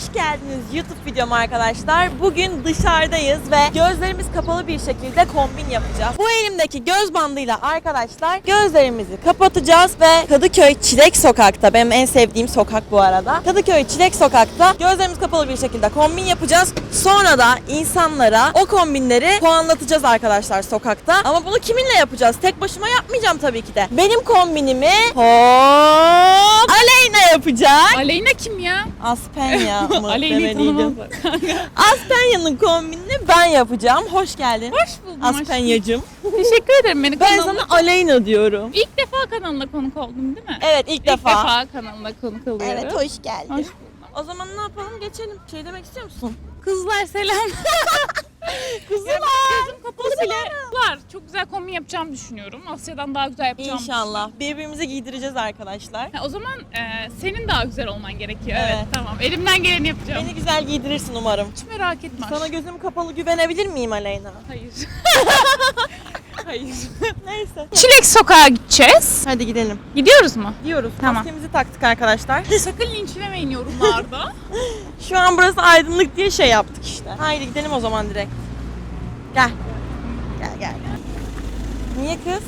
Hoş geldiniz. YouTube videom arkadaşlar. Bugün dışarıdayız ve gözlerimiz kapalı bir şekilde kombin yapacağız. Bu elimdeki göz bandıyla arkadaşlar gözlerimizi kapatacağız ve Kadıköy Çilek Sokak'ta, benim en sevdiğim sokak bu arada. Kadıköy Çilek Sokak'ta gözlerimiz kapalı bir şekilde kombin yapacağız. Sonra da insanlara o kombinleri puanlatacağız arkadaşlar sokakta. Ama bunu kiminle yapacağız? Tek başıma yapmayacağım tabii ki de. Benim kombinimi hop Aleyna yapacak. Aleyna kim ya? Aspenya mı Aleyna'yı demeliydim? Tanımazlar. Aspenya'nın kombinini ben yapacağım. Hoş geldin. Hoş buldum. Aspenya'cım. Teşekkür ederim beni Ben kanalına. sana Aleyna diyorum. İlk defa kanalına konuk oldum değil mi? Evet ilk, İlk defa. defa kanalına konuk oluyorum. Evet hoş geldin. Hoş buldum. O zaman ne yapalım geçelim. Şey demek istiyor musun? Kızlar selam. Kızlar. Gözüm kapalı bile var. Çok güzel kombin yapacağımı düşünüyorum. Asya'dan daha güzel yapacağım. İnşallah. Birbirimize giydireceğiz arkadaşlar. o zaman e, senin daha güzel olman gerekiyor. Evet. Evet. tamam. Elimden geleni yapacağım. Beni güzel giydirirsin umarım. Hiç merak etme. Sana gözüm kapalı güvenebilir miyim Aleyna? Hayır. Hayır. Neyse. Çilek sokağa gideceğiz. Hadi gidelim. Gidiyoruz mu? Diyoruz. Tamam. Maskemizi taktık arkadaşlar. Sakın linçlemeyin yorumlarda. Şu an burası aydınlık diye şey yaptık işte. Haydi gidelim o zaman direkt. Gel gel gel. Niye kız?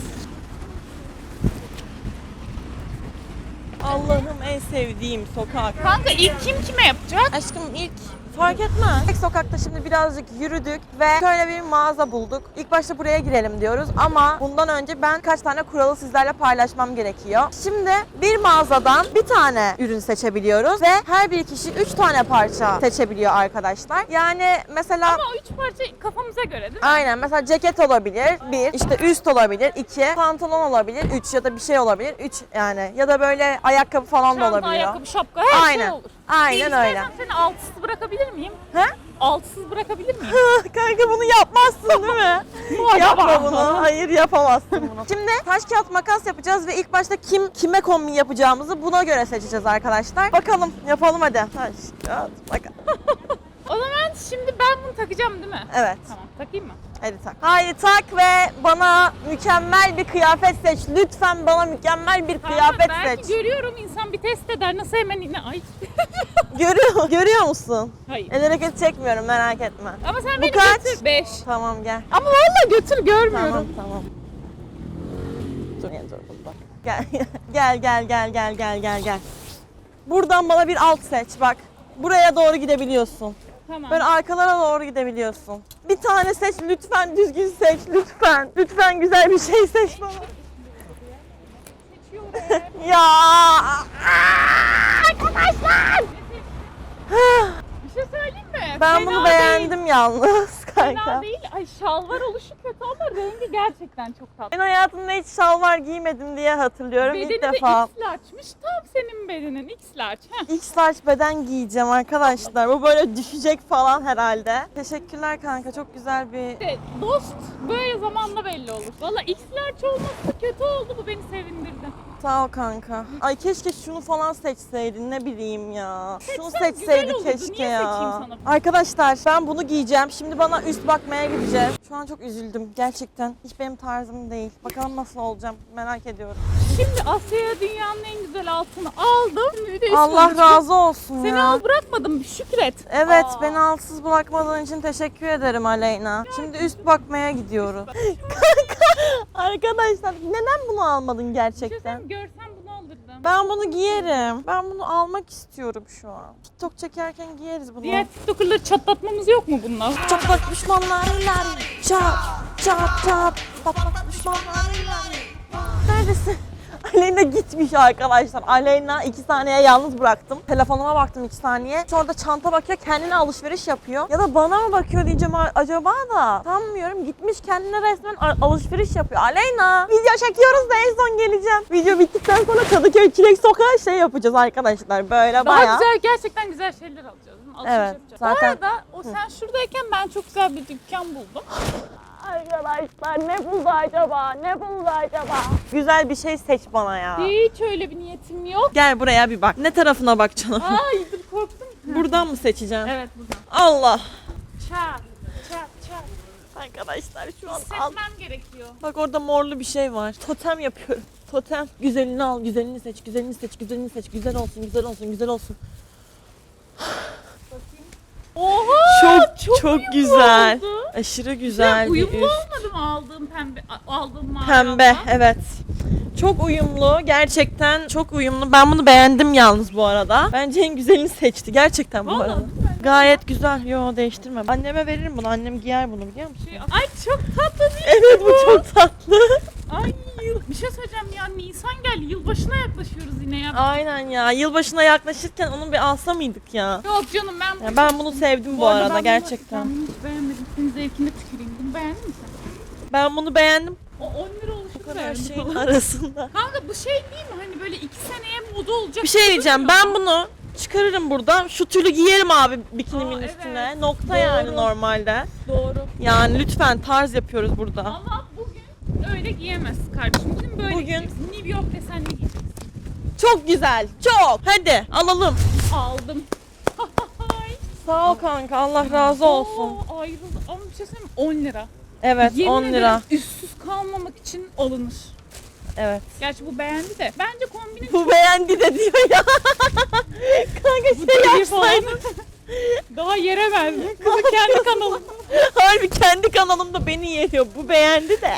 Allah'ım en sevdiğim sokak. Kanka ilk kim kime yapacak? Aşkım ilk fark etmez. Tek sokakta şimdi birazcık yürüdük ve şöyle bir mağaza bulduk. İlk başta buraya girelim diyoruz ama bundan önce ben kaç tane kuralı sizlerle paylaşmam gerekiyor. Şimdi bir mağazadan bir tane ürün seçebiliyoruz ve her bir kişi üç tane parça seçebiliyor arkadaşlar. Yani mesela Ama o üç parça kafamıza göre değil mi? Aynen mesela ceket olabilir bir, işte üst olabilir iki, pantolon olabilir üç ya da bir şey olabilir üç yani ya da böyle ayakkabı falan da Çanta, olabiliyor. ayakkabı, şapka her Aynen. şey olur. Aynen öyle. seni altısız bırakabilir miyim? He? Altısız bırakabilir miyim? Kanka bunu yapmazsın değil mi? Yapma bunu. Hayır yapamazsın bunu. Şimdi taş kağıt makas yapacağız ve ilk başta kim kime kombin yapacağımızı buna göre seçeceğiz arkadaşlar. Bakalım yapalım hadi. Taş kağıt makas. O zaman şimdi ben bunu takacağım değil mi? Evet. Tamam takayım mı? Hadi tak. Haydi tak ve bana mükemmel bir kıyafet seç. Lütfen bana mükemmel bir Kanka, kıyafet belki seç. görüyorum insan bir test eder nasıl hemen yine ay. Görüyor, görüyor musun? Hayır. El hareketi çekmiyorum merak etme. Ama sen beni kaç? götür. Beş. Tamam gel. Ama vallahi götür görmüyorum. Tamam tamam. Dur ya dur. Gel gel gel gel gel gel gel gel. Buradan bana bir alt seç bak. Buraya doğru gidebiliyorsun. Tamam. Böyle arkalara doğru gidebiliyorsun. Bir tane seç lütfen düzgün seç lütfen. Lütfen güzel bir şey seç bana. Ya arkadaşlar. bir şey söyleyeyim mi? Ben Fena bunu değil. beğendim yalnız kanka. Fena değil. Ay şalvar oluşu kötü ama rengi gerçekten çok tatlı. Ben hayatımda hiç şalvar giymedim diye hatırlıyorum Bedeni ilk de defa. X large'mış. Tam senin bedenin X large. Heh. X large beden giyeceğim arkadaşlar. Bu böyle düşecek falan herhalde. Teşekkürler kanka. Çok güzel bir... İşte dost böyle zamanla belli olur. Valla X large olması kötü oldu bu beni sevindirdi. Sağ ol kanka. Ay keşke şunu falan seçseydin ne bileyim ya. Şunu Seçsem seçseydi güzel olurdu. keşke Niye ya. seçeyim sana? Arkadaşlar ben bunu giyeceğim. Şimdi bana üst bakmaya gideceğim. Şu an çok üzüldüm gerçekten. Hiç benim tarzım değil. Bakalım nasıl olacağım merak ediyorum. Şimdi Asya'ya dünyanın en güzel altını aldım. Şimdi bir de üst Allah razı olsun Seni ya. al bırakmadım şükret. Evet Aa. beni alsız bırakmadığın için teşekkür ederim Aleyna. Şimdi üst bakmaya gidiyoruz. Kanka arkadaşlar neden bunu almadın şey gerçekten? Görsem bunu alırdım. Ben bunu giyerim. Ben bunu almak istiyorum şu an. TikTok çekerken giyeriz bunu. Diğer TikToker'ları çatlatmamız yok mu bunlar? Çatlak düşmanlarıyla çat çat çat patlak düşmanlarıyla Neredesin? Aleyna gitmiş arkadaşlar. Aleyna iki saniye yalnız bıraktım. Telefonuma baktım iki saniye. Sonra da çanta bakıyor kendine alışveriş yapıyor. Ya da bana mı bakıyor diyeceğim acaba da. Sanmıyorum. Gitmiş kendine resmen alışveriş yapıyor. Aleyna video çekiyoruz da en son geleceğim. Video bittikten sonra Kadıköy Çilek Sokağı şey yapacağız arkadaşlar. Böyle Daha bayağı. güzel gerçekten güzel şeyler alacağız. Alışveriş Evet, yapacağız. zaten- Bu arada o sen şuradayken ben çok güzel bir dükkan buldum. Arkadaşlar ne buldu acaba? Ne buldu acaba? Güzel bir şey seç bana ya. Hiç öyle bir niyetim yok. Gel buraya bir bak. Ne tarafına bak canım? Ay dur korktum. Buradan mı seçeceğim? Evet buradan. Allah. Çat çat çat. Arkadaşlar şu an al. Hissetmem gerekiyor. Bak orada morlu bir şey var. Totem yapıyorum. Totem. Güzelini al, güzelini seç, güzelini seç, güzelini seç. Güzel olsun, güzel olsun, güzel olsun. Oha! Çok çok, güzel. oldu. Aşırı güzel bir uyumlu üst. olmadı mı aldığım pembe aldığım mavi Pembe evet. Çok uyumlu. Gerçekten çok uyumlu. Ben bunu beğendim yalnız bu arada. Bence en güzelini seçti. Gerçekten bu Vallahi arada. mi? Gayet güzel. Yo değiştirme. Anneme veririm bunu. Annem giyer bunu biliyor musun? Şey- Ay çok tatlı değil Evet bu çok tatlı. Ay. Bir şey söyleyeceğim ya Nisan geldi. Yılbaşına yaklaşıyoruz yine ya. Aynen ya. Yılbaşına yaklaşırken onu bir alsa mıydık ya? Yok canım ben Ya ben bunu sevdim bu, arada ben bunu- gerçekten. Ben bunu hiç beğenmedim. Senin zevkinde tüküreyim. Bunu beğendin mi sen? Ben bunu beğendim. O 10 lira oluşu Bu kadar beğendim. şeyin arasında. Kanka bu şey değil mi? Hani böyle 2 seneye moda olacak. Bir şey diyeceğim. Ben bunu çıkarırım buradan. Şu tülü giyerim abi bikinimin Aa, evet. üstüne. Nokta Doğru. yani normalde. Doğru. Yani lütfen tarz yapıyoruz burada. Ama öyle giyemezsin kardeşim. Bugün böyle Bugün- giyeceksin. New York desenli giyeceksin. Çok güzel. Çok. Hadi alalım. Aldım. Ay. Sağ ol kanka. Allah razı olsun. Oo, ayrıldı. Ama bir şey söyleyeyim mi? 10 lira. Evet Yemin 10 lira. ederim üstsüz kalmamak için alınır. Evet. Gerçi bu beğendi de. Bence kombinin Bu beğendi de diyor ya. kanka şey iyi falan. yapsaydın. Daha yere verdim. Kızı kendi kanalım. Harbi kendi kanalımda beni yeriyor. Bu beğendi de.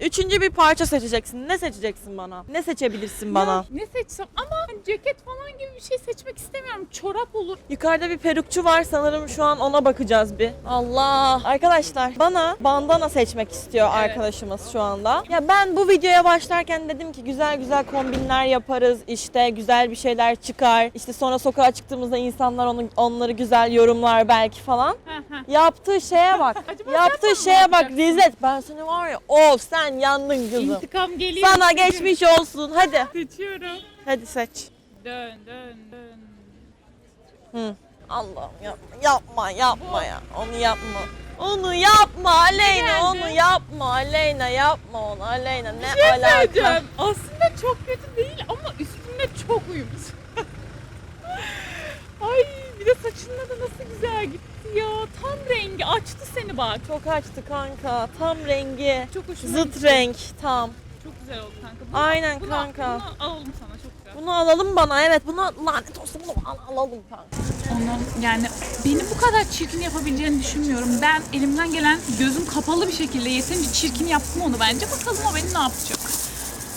Üçüncü bir parça seçeceksin. Ne seçeceksin bana? Ne seçebilirsin bana? Ne seçsem ama hani ceket falan gibi bir şey seçmek istemiyorum. Çorap olur. Yukarıda bir perukçu var sanırım şu an ona bakacağız bir. Allah. Arkadaşlar bana bandana seçmek istiyor Evet. arkadaşımız şu anda. Ya ben bu videoya başlarken dedim ki güzel güzel kombinler yaparız. işte güzel bir şeyler çıkar. İşte sonra sokağa çıktığımızda insanlar onu onları güzel yorumlar belki falan. Yaptığı şeye bak. Acaba Yaptığı şeye bak yapacaksın? Rizet. Ben seni var ya of sen yandın kızım. İntikam geliyor. Sana geçmiş olsun. Hadi. Seçiyorum. Hadi seç. Dön dön dön. Hı. Allah'ım yapma, yapma, yapma ya. Onu yapma. Onu yapma Aleyna, geldi? onu yapma Aleyna, yapma onu Aleyna. Ne şey alaka? söyleyeceğim. Aslında çok kötü değil ama üstünde çok uyumlu. Saçınla da nasıl güzel gitti ya. Tam rengi açtı seni bak. Çok açtı kanka. Tam rengi. Çok hoşuma Zıt gitti. renk tam. Çok güzel oldu kanka. Bunu- Aynen bunu- kanka. Bunu alalım sana çok güzel. Bunu alalım bana. Evet bunu lanet olsun bunu al- alalım kanka. Onu yani beni bu kadar çirkin yapabileceğini düşünmüyorum. Ben elimden gelen gözüm kapalı bir şekilde yeterince çirkin yaptım onu bence. Bakalım o beni ne yapacak.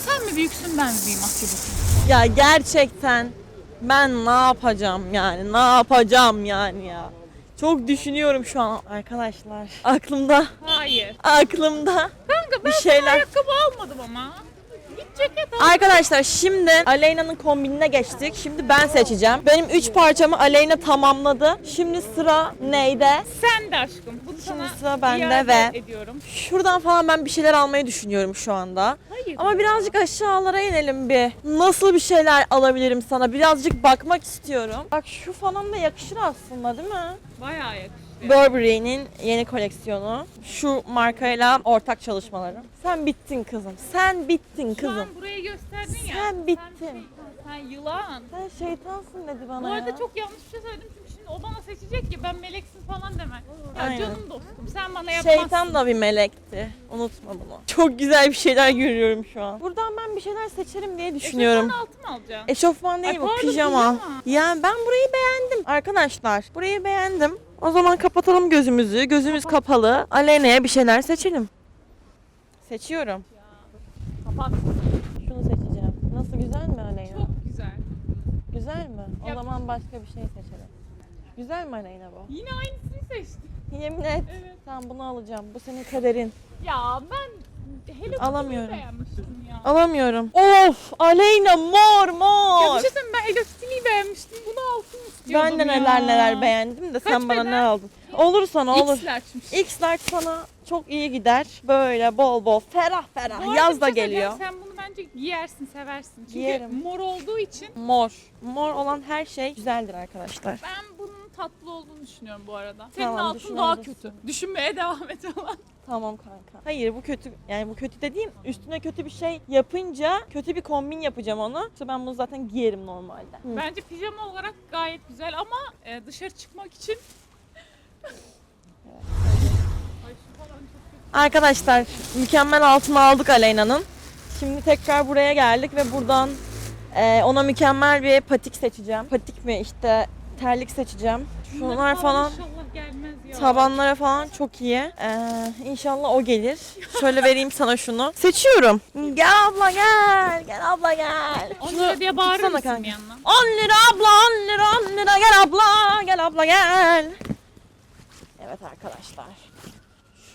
Sen mi büyüksün ben mi büyüğüm Asya bakayım. Ya gerçekten ben ne yapacağım yani? Ne yapacağım yani ya? Çok düşünüyorum şu an arkadaşlar. Aklımda, Hayır. aklımda Kanka ben bir sana şeyler ayakkabı almadım ama. Arkadaşlar şimdi Aleyna'nın kombinine geçtik. Şimdi ben seçeceğim. Benim 3 parçamı Aleyna tamamladı. Şimdi sıra neyde? Sen de aşkım. Bunu sana sıra bende ve- ediyorum. Şuradan falan ben bir şeyler almayı düşünüyorum şu anda. Hayır. Ama birazcık aşağılara inelim bir. Nasıl bir şeyler alabilirim sana? Birazcık bakmak istiyorum. Bak şu falan da yakışır aslında değil mi? bayağı yakıştı. Burberry'nin yeni koleksiyonu. Şu markayla ortak çalışmaları. Sen bittin kızım. Sen bittin Şu kızım. an burayı gösterdin ya. Sen bittin. şeytan, Sen yılan. Sen şeytansın dedi bana Bu arada ya. çok yanlış bir şey söyledim çünkü şimdi o bana seçecek ya ben meleksin falan deme. Ya Aynen. canım dostum sen bana yapmazsın. Şeytan da bir melekti. Unutma bunu. Çok güzel bir şeyler görüyorum şu an. Buradan ben bir şeyler seçerim diye düşünüyorum. Eşofman altı mı alacaksın? Eşofman değil Ay bu, pardon, pijama. pijama. Yani ben burayı beğendim. Arkadaşlar burayı beğendim. O zaman kapatalım gözümüzü. Gözümüz kapalı. Aleyna'ya bir şeyler seçelim. Seçiyorum. Kapat. Şunu seçeceğim. Nasıl güzel mi Aleyna? Çok güzel. Güzel mi? O Yap. zaman başka bir şey seçelim. Güzel mi Aleyna bu? Yine aynısını seçtin. Yemin et. Evet. Tamam bunu alacağım. Bu senin kaderin. Ya ben Hello Alamıyorum. Beğenmiştim ya. Alamıyorum. Of Aleyna mor Ya mor. bir şey söyleyeyim ben Kitty'yi beğenmiştim. Bunu alsın istiyordum Ben de ya. neler neler beğendim de Kaç sen bana ne beden? aldın? Olur sana olur. X-large'mış. X large sana çok iyi gider. Böyle bol bol ferah Bu ferah. arada Yaz da şey söyleyeceğim, geliyor. Sen bunu bence giyersin, seversin. Çünkü Giyerim. mor olduğu için Mor. Mor olan her şey güzeldir arkadaşlar. ben tatlı olduğunu düşünüyorum bu arada. Senin Tamam, altın daha düşünebilirsin. kötü. Düşünmeye devam et falan. Tamam kanka. Hayır bu kötü. Yani bu kötü dediğim üstüne kötü bir şey yapınca kötü bir kombin yapacağım onu. İşte ben bunu zaten giyerim normalde. Hı. Bence pijama olarak gayet güzel ama e, dışarı çıkmak için. Arkadaşlar mükemmel altını aldık Aleyna'nın. Şimdi tekrar buraya geldik ve buradan e, ona mükemmel bir patik seçeceğim. Patik mi işte terlik seçeceğim. Şunlar falan İnşallah gelmez ya. tabanlara falan çok iyi. Ee, inşallah o gelir. Şöyle vereyim sana şunu. Seçiyorum. Gel abla gel. Gel abla gel. 10 Şunu lira diye bağırır tutsana mısın kanka. bir yandan? 10 lira abla 10 lira 10 lira gel abla gel abla gel. Evet arkadaşlar.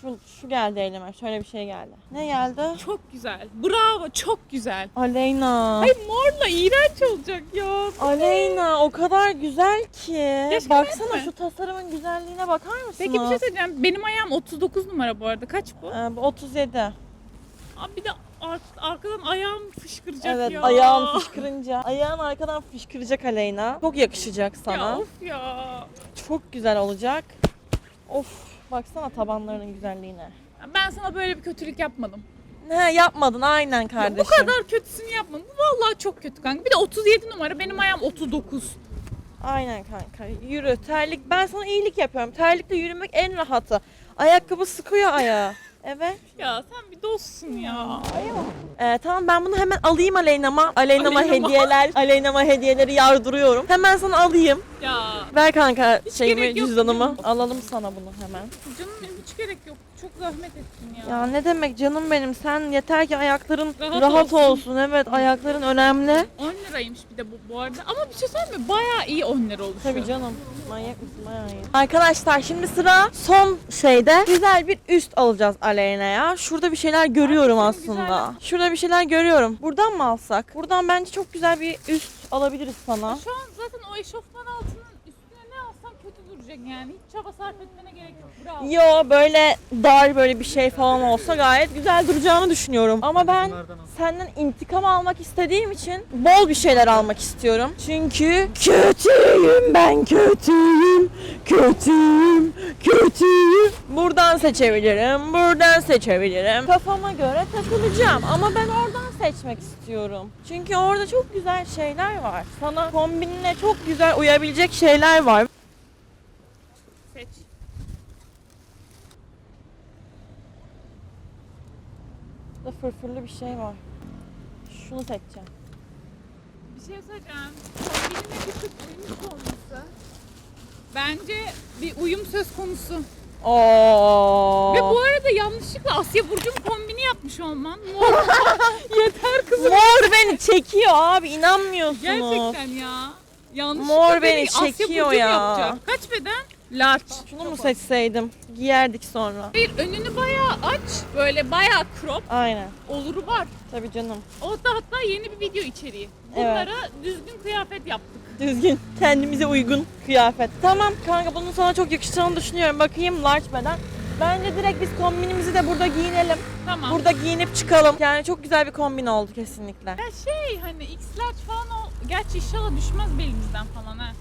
Şu, şu geldi elime. Şöyle bir şey geldi. Ne geldi? Çok güzel. Bravo. Çok güzel. Aleyna. Ay morla iğrenç olacak ya. Aleyna o kadar güzel ki. Keşke Baksana verme. şu tasarımın güzelliğine bakar mısın? Peki bir şey söyleyeceğim. Benim ayağım 39 numara bu arada. Kaç bu? Ee, bu 37. Abi bir de ar- arkadan ayağım fışkıracak Evet ya. ayağın fışkırınca. Ayağın arkadan fışkıracak Aleyna. Çok yakışacak sana. Ya of ya. Çok güzel olacak. Of baksana tabanlarının güzelliğine. Ben sana böyle bir kötülük yapmadım. Ne yapmadın aynen kardeşim. bu kadar kötüsünü yapmadım. Vallahi çok kötü kanka. Bir de 37 numara. Benim ayağım 39. Aynen kanka. Yürü terlik. Ben sana iyilik yapıyorum. Terlikle yürümek en rahatı. Ayakkabı sıkıyor ayağı. Evet. Ya sen bir dostsun ya. Ee, tamam ben bunu hemen alayım Aleyna'ma. Aleyna'ma Aleyna'ma. hediyeler. Aleyna'ma hediyeleri yardırıyorum. Hemen sana alayım. Ya Ver kanka şeyimi gerek yok, cüzdanımı. Alalım sana bunu hemen. canım benim hiç gerek yok. Çok zahmet ettin ya. Ya ne demek canım benim. Sen yeter ki ayakların rahat, Rahat olsun. olsun. Evet ayakların önemli. 10 liraymış bir de bu, bu arada. Ama bir şey söyleyeyim mi? Bayağı iyi 10 lira oluşuyor. Tabii canım. Manyak mısın? Bayağı iyi. Arkadaşlar şimdi sıra son şeyde. Güzel bir üst alacağız Aleyna'ya. Şurada bir şeyler görüyorum senin aslında. Şurada bir şeyler görüyorum. Buradan mı alsak? Buradan bence çok güzel bir üst alabiliriz sana. Şu an zaten o eşofman alsam duracak yani. Hiç çaba sarf etmene gerek yok. Bravo. Yo böyle dar böyle bir şey falan olsa gayet güzel duracağını düşünüyorum. Ama ben senden intikam almak istediğim için bol bir şeyler almak istiyorum. Çünkü kötüyüm ben kötüyüm, kötüyüm, kötüyüm. Buradan seçebilirim, buradan seçebilirim. Kafama göre takılacağım ama ben oradan seçmek istiyorum. Çünkü orada çok güzel şeyler var. Sana kombinine çok güzel uyabilecek şeyler var. Seç. Burada fırfırlı bir şey var. Şunu seçeceğim. Bir şey söyleyeceğim. Kombinine bir tık uymuş olması. Bence bir uyum söz konusu. Oo. Ve bu arada yanlışlıkla Asya Burcu'nun kombini yapmış olman. Mor. Yeter kızım. Mor beni çekiyor abi inanmıyorsunuz. Gerçekten ya. Yanlışlıkla Mor beni Asya çekiyor Burcu mu ya. yapacak? Kaç beden? Large. Şunu mu seçseydim? Giyerdik sonra. Hayır önünü bayağı aç. Böyle bayağı crop. Aynen. Oluru var. Tabii canım. O da hatta yeni bir video içeriği. Bunlara düzgün kıyafet yaptık. Düzgün. Kendimize uygun kıyafet. Tamam kanka bunun sana çok yakışacağını düşünüyorum. Bakayım large beden. Bence direkt biz kombinimizi de burada giyinelim. Tamam. Burada giyinip çıkalım. Yani çok güzel bir kombin oldu kesinlikle. Ya şey hani X-Large falan o. Gerçi inşallah düşmez belimizden falan ha.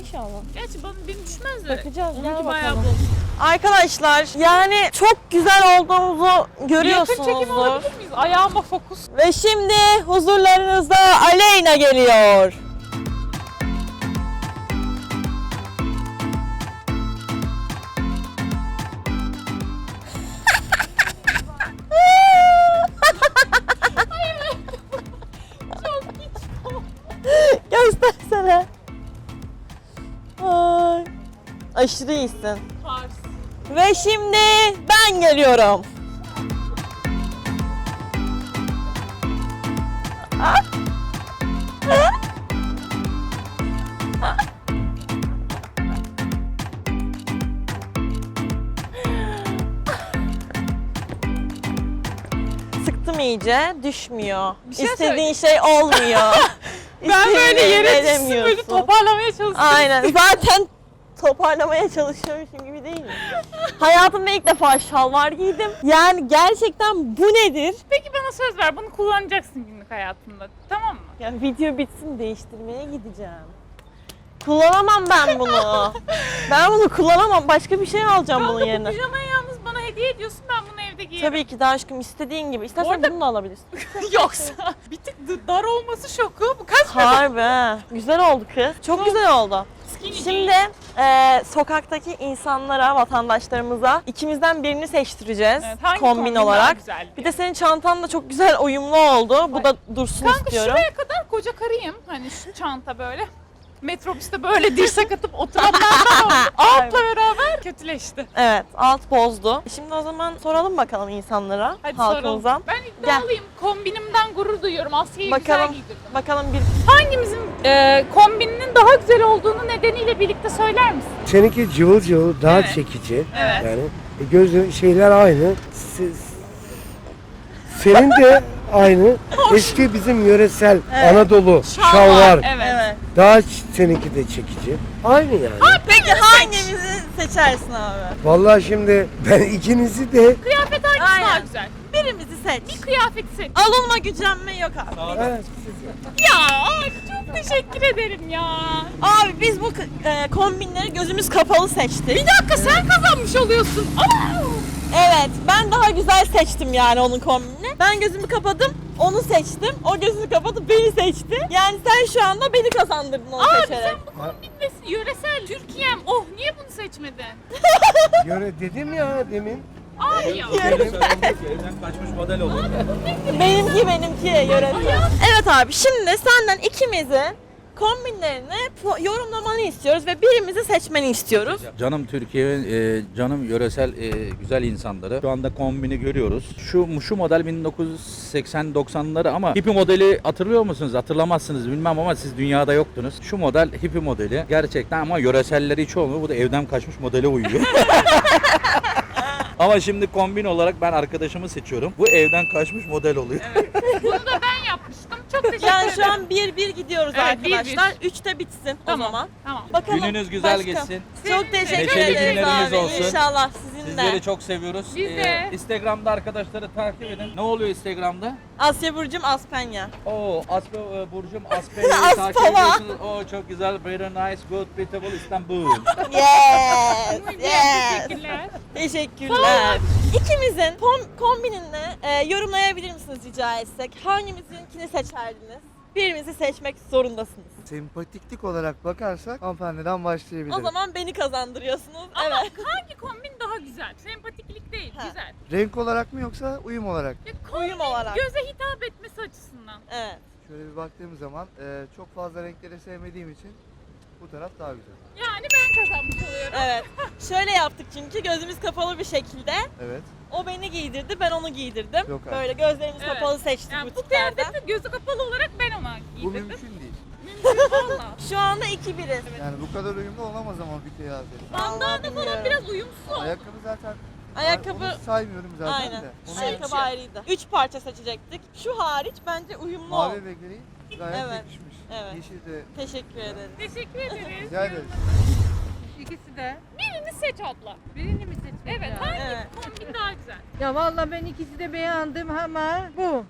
İnşallah. Gerçi bana, benim düşmez de. Bakacağız, gel Onunki bayağı bakalım. bol. Arkadaşlar yani çok güzel olduğumuzu Yakın çekim görüyorsunuzdur. alabilir miyiz? Ayağıma fokus. Ve şimdi huzurlarınızda Aleyna geliyor. Aşırı iyisin. Pars. Ve şimdi ben geliyorum. Sıktım iyice, düşmüyor. şey İstediğin şey olmuyor. Ben böyle yere düşsün böyle toparlamaya çalışıyorum. Aynen. Zaten toparlamaya çalışıyormuşum gibi değil mi? Hayatımda ilk defa şalvar giydim. Yani gerçekten bu nedir? Peki bana söz ver bunu kullanacaksın günlük hayatında. Tamam mı? Ya video bitsin değiştirmeye gideceğim. Kullanamam ben bunu. ben bunu kullanamam. Başka bir şey alacağım bunun Kanka bu yerine. pijamayı yalnız bana hediye ediyorsun ben bunu evde giyerim. Tabii ki de aşkım istediğin gibi. İstersen Orada- bunu da alabilirsin. Yoksa bir tık d- dar olması şoku. Bu kaç? Harbi. ha. Güzel oldu kız. Çok güzel oldu. Şimdi e, sokaktaki insanlara, vatandaşlarımıza ikimizden birini seçtireceğiz Evet, hangi kombin, kombin daha olarak. güzel Bir de senin çantan da çok güzel uyumlu oldu. Bu da dursun Kanka istiyorum. şuraya kadar koca karıyım. Hani şu çanta böyle. Metrobüste böyle dirsek atıp oturanlardan oldu. Altla beraber kötüleşti. Evet alt bozdu. Şimdi o zaman soralım bakalım insanlara, Hadi halkımıza. soralım. Ben iddialıyım. Kombinimden gurur duyuyorum. Asya'yı güzel Bakalım, giydirdim. bakalım bir Hangimizin e, kombininin daha güzel olduğunu nedeniyle birlikte söyler misin? Seninki cıvıl cıvıl daha Evet. çekici. Evet. Yani e, gözü şeyler aynı. Siz, senin de aynı. Eski bizim yöresel Evet. Anadolu Şal şal var. Evet. Evet. Daha seninki de çekici. Aynı yani. Peki hangimizi seçersin abi? Vallahi şimdi ben ikinizi de Kıyafet hangisi daha Aynen. güzel? Birimizi seç. Bir kıyafeti seç. Alınma gücenme yok abi. Evet. Ya çok teşekkür ederim ya. Abi biz bu e, kombinleri gözümüz kapalı seçtik. Bir dakika sen kazanmış oluyorsun. Aa! Evet ben daha güzel seçtim yani onun kombinini. Ben gözümü kapadım onu seçtim. O gözünü kapatıp beni seçti. Yani sen şu anda beni kazandırdın onu Abi seçerek. sen bu kombindesin. Yöresel Türkiye'm. Oh niye bunu seçmedin? Yöre dedim ya demin. Abi ya. Evden kaçmış model olur. Benimki benimki yöresel. Evet abi şimdi senden ikimizin kombinlerini po- yorumlamanı istiyoruz ve birimizi seçmeni istiyoruz. Canım Türkiye, e, canım yöresel e, güzel insanları. Şu anda kombini görüyoruz. Şu şu model 1980-90'ları ama hippie modeli hatırlıyor musunuz? Hatırlamazsınız bilmem ama siz dünyada yoktunuz. Şu model hippie modeli. Gerçekten ama yöreselleri hiç olmuyor. Bu da evden kaçmış modele uyuyor. ama şimdi kombin olarak ben arkadaşımı seçiyorum. Bu evden kaçmış model oluyor. Bunu da ben yapmıştım. Yani şu an 1-1 gidiyoruz Evet, bir bir. arkadaşlar. 3'te bitsin o Tamam. zaman. Tamam. Bakalım. Gününüz güzel başka. geçsin. Çok teşekkür Neşeli ederiz günleriniz abi. olsun. İnşallah sizin de. Sizleri çok seviyoruz. Ee, Biz de. Instagram'da arkadaşları takip edin. Ne oluyor Instagram'da? Asya Burcu'm Aspenya. Oo, Aspe e, Burcu'm Aspava. takip ediyorsunuz. Oo, çok güzel. Very nice, good, beautiful İstanbul. Yes. yes. Teşekkürler. Teşekkürler. İkimizin kom- kombinini e, yorumlayabilir misiniz rica etsek? Hangimizinkini seçerdiniz? Birimizi seçmek zorundasınız. Sempatiklik olarak bakarsak hanımefendiden başlayabiliriz. O zaman beni kazandırıyorsunuz. Ama Evet. hangi kombin daha güzel? Sempatiklik değil, Ha. güzel. Renk olarak mı yoksa uyum olarak? Ya kombin Uyum olarak. göze hitap etmesi açısından. Evet. Şöyle bir baktığım zaman e, çok fazla renkleri sevmediğim için bu taraf daha güzel. Yani ben kazanmış oluyorum. Evet. Şöyle yaptık çünkü gözümüz kapalı bir şekilde. Evet. O beni giydirdi, ben onu giydirdim. Yok artık. Böyle gözlerimiz Evet. kapalı seçtik Yani bu butiklerden. kıyafetle gözü kapalı olarak ben ona Bu giydirdim. mümkün değil. Mümkün valla. Şu anda 2-1'iz. Yani bu kadar uyumlu olamaz ama bir kıyafet. Bandana falan bilmiyorum. biraz uyumsuz oldu. Ayakkabı zaten Ayakkabı onu saymıyorum zaten aynen. de. Onu Ayakkabı Şey- ayrıydı. 3 parça seçecektik. Şu hariç bence uyumlu oldu. mavi ve gri gayet Evet. yakışmış. Evet. Yeşil de Teşekkür ederim. Teşekkür ederiz. rica ederim. İkisi de. Birini seç abla. Birini mi seçmek Evet, lazım? hangi Evet. kombin daha güzel? Ya vallahi ben ikisi de beğendim ama bu. Bu mu?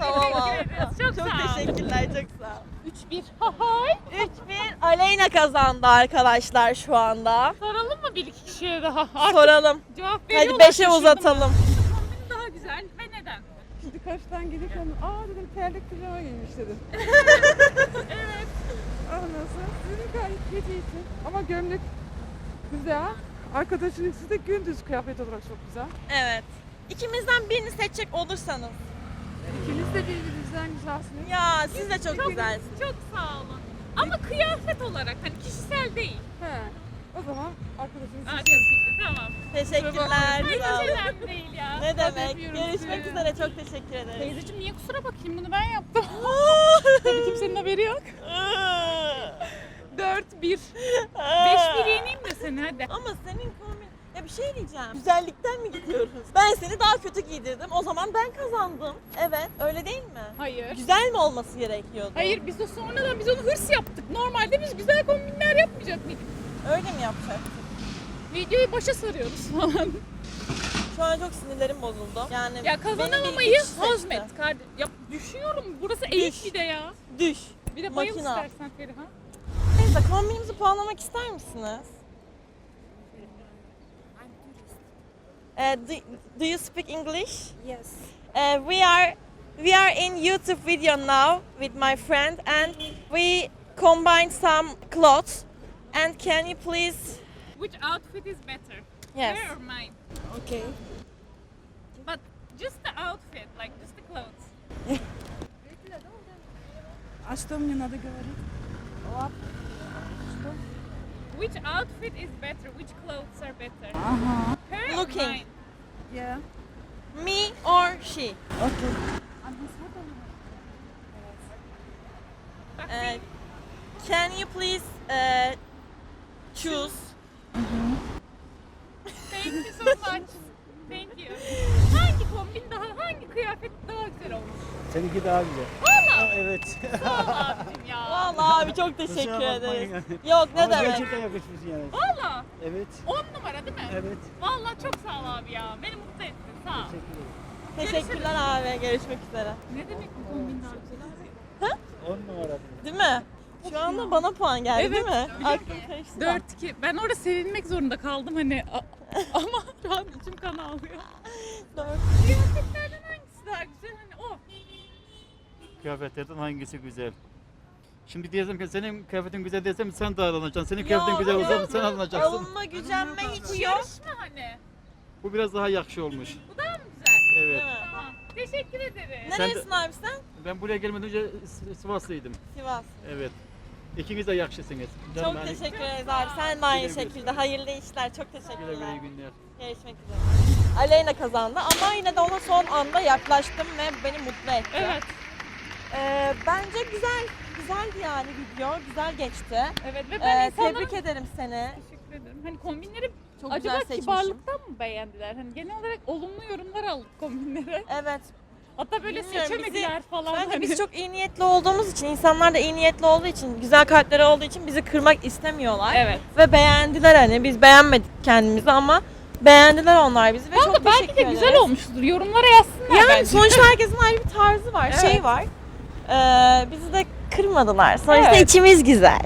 Tamam abi. Teşekkür ederiz. Çok, Çok sağ ol. teşekkürler, çok sağ ol. 3-1. Hahay. 3-1 Aleyna kazandı arkadaşlar şu anda. Soralım mı bir iki kişiye daha? Artık Soralım. cevap Hadi veriyorlar. 5'e şaşırdım. uzatalım. Karşıdan gelirken aa dedim terlik pijama giymiş dedim. Evet. Sonra dedim gayet geceysin. Ama gömlek güzel. Arkadaşın ikisi de gündüz kıyafet olarak çok güzel. Evet. İkimizden birini seçecek olursanız. İkiniz de birbirinizden güzelsiniz. Ya siz de çok güzelsiniz. Çok sağ olun. Ama kıyafet olarak hani kişisel değil. He. O zaman arkadaşınız Aa, çok. Tamam. Teşekkürler. Hayır sağ olun. hiç önemli değil ya. Ne demek? öpüyorum Görüşmek sizi. üzere. Çok teşekkür ederim. Teyzeciğim niye kusura bakayım bunu ben yaptım. Tabii kimsenin haberi yok. 4-1. 5-1 yeneyim de seni hadi. Ama senin kombin... Ya bir şey diyeceğim. Güzellikten mi gidiyoruz? Ben seni daha kötü giydirdim. O zaman ben kazandım. Evet. Öyle değil mi? Hayır. Güzel mi olması gerekiyordu? Hayır biz de sonradan biz onu hırs yaptık. Normalde biz güzel kombinler yapmayacak mıydık? Öyle mi yapacak? Videoyu başa sarıyoruz falan. Şu an çok sinirlerim bozuldu. Yani Ya kazanamamayı hazmet kardeşim. Ya düşüyorum. Burası eğik bir de ya. Düş. Bir de bayıl Makina. istersen Feriha. Neyse kombinimizi puanlamak ister misiniz? Uh, do, do you speak English? Yes. Uh, we are we are in YouTube video now with my friend and we combined some clothes. And can you please? Which outfit is better? Yes. Her or mine? Okay. But just the outfit, like just the clothes. А что мне надо говорить? Which outfit is better? Which clothes are better? Uh-huh. Her or Looking. mine? Yeah. Me or she? Bak, Uh, can you please uh, choose? Thank you so much. Thank you. Hangi kombin daha, hangi kıyafet daha güzel olmuş? Seninki daha güzel. Valla. Evet. Sağ ol abicim ya. Vallahi abi çok teşekkür bakmayın ederiz. yani. Yok ne Ama demek. gerçekten yakışmış yani. Valla. Evet. 10 numara değil mi? Evet. Valla çok sağ ol abi ya. Beni mutlu ettin. Sağ ol. Teşekkür ederim. Teşekkürler abi. Görüşmek üzere. Ne demek bu kombin daha güzel abi? 10 numara. Değil mi? Şu anda bana puan geldi Evet, değil mi? Aklım karıştı. da. 4-2. Ben orada sevinmek zorunda kaldım hani. a- Ama şu an içim kan ağlıyor. Dört. Kıyafetlerden hangisi daha güzel? Hani o. Kıyafetlerden hangisi güzel? Şimdi diyeceğim ki senin kıyafetin güzel desem sen de alınacaksın. Senin Ya, kıyafetin güzel olsa sen alınacaksın. Alınma gücenme Bu hiç yok. yarışma hani. Bu biraz daha yakışı olmuş. Bu daha mı güzel? Evet. Tamam. Teşekkür ederim. Sen de- Neresin abi sen? Ben buraya gelmeden önce S- Sivaslıydım. Sivas. Evet. İkiniz de yakışısınız. Canım Çok hani- teşekkür ederiz abi. Sen de aynı Güle güle. şekilde. Hayırlı işler. Çok Güle güle teşekkürler. iyi günler. Görüşmek üzere. Aleyna kazandı ama yine de ona son anda yaklaştım ve beni mutlu etti. Evet. Ee, bence güzel, güzeldi yani video. Güzel geçti. Evet ve ben Ee, insanların... tebrik ederim seni. Teşekkür ederim. Hani kombinleri Çok acaba güzel seçmişsin. kibarlıktan mı beğendiler? Hani genel olarak olumlu yorumlar aldık kombinlere. Evet. Hatta böyle Bilmiyorum, seçemediler falan. Bence hani. biz çok iyi niyetli olduğumuz için, insanlar da iyi niyetli olduğu için, güzel kalpleri olduğu için bizi kırmak istemiyorlar. Evet. Ve beğendiler hani. Biz beğenmedik kendimizi ama beğendiler onlar bizi ve Valla çok belki teşekkür de ederiz. güzel olmuştur. Yorumlara yazsınlar Yani bence. sonuçta herkesin ayrı bir tarzı var, Evet. şey var. Ee, bizi de kırmadılar. Sonuçta Evet. içimiz güzel.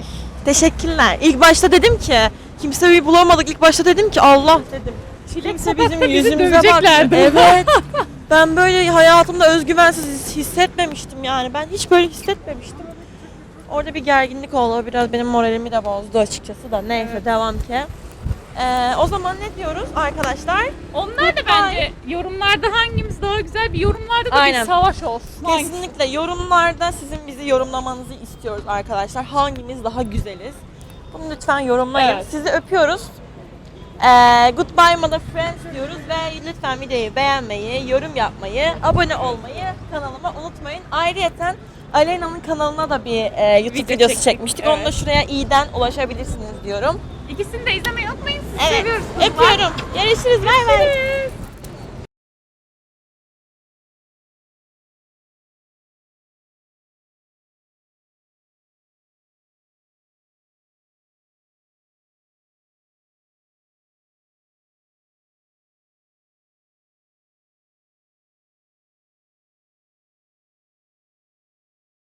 Teşekkürler. İlk başta dedim ki, kimseyi bulamadık. İlk başta dedim ki Allah dedim. Kimse bizim sokakta bizi yüzümüze baktı. döveceklerdi. Evet. ben böyle hayatımda özgüvensiz his- hissetmemiştim yani. Ben hiç böyle hissetmemiştim. Orada bir gerginlik oldu. Biraz benim moralimi de bozdu açıkçası da. Neyse devam ki. Ee, o zaman ne diyoruz arkadaşlar? Onlar da bence yorumlarda hangimiz daha güzel bir yorumlarda da Aynen. bir savaş olsun. Kesinlikle yorumlarda sizin bizi yorumlamanızı istiyoruz arkadaşlar. Hangimiz daha güzeliz? Bunu lütfen yorumlayın. Evet. Sizi öpüyoruz. Ee, goodbye mother friends diyoruz ve lütfen videoyu beğenmeyi, yorum yapmayı, abone olmayı kanalıma unutmayın. Ayrıyeten Aleyna'nın kanalına da bir e, YouTube Video videosu çektik, çekmiştik. Onu da evet. şuraya iyiden ulaşabilirsiniz diyorum. İkisini de izlemeyi unutmayın. Sizi Evet. seviyoruz. Öpüyorum. Görüşürüz. Bay bay. Görüşürüz.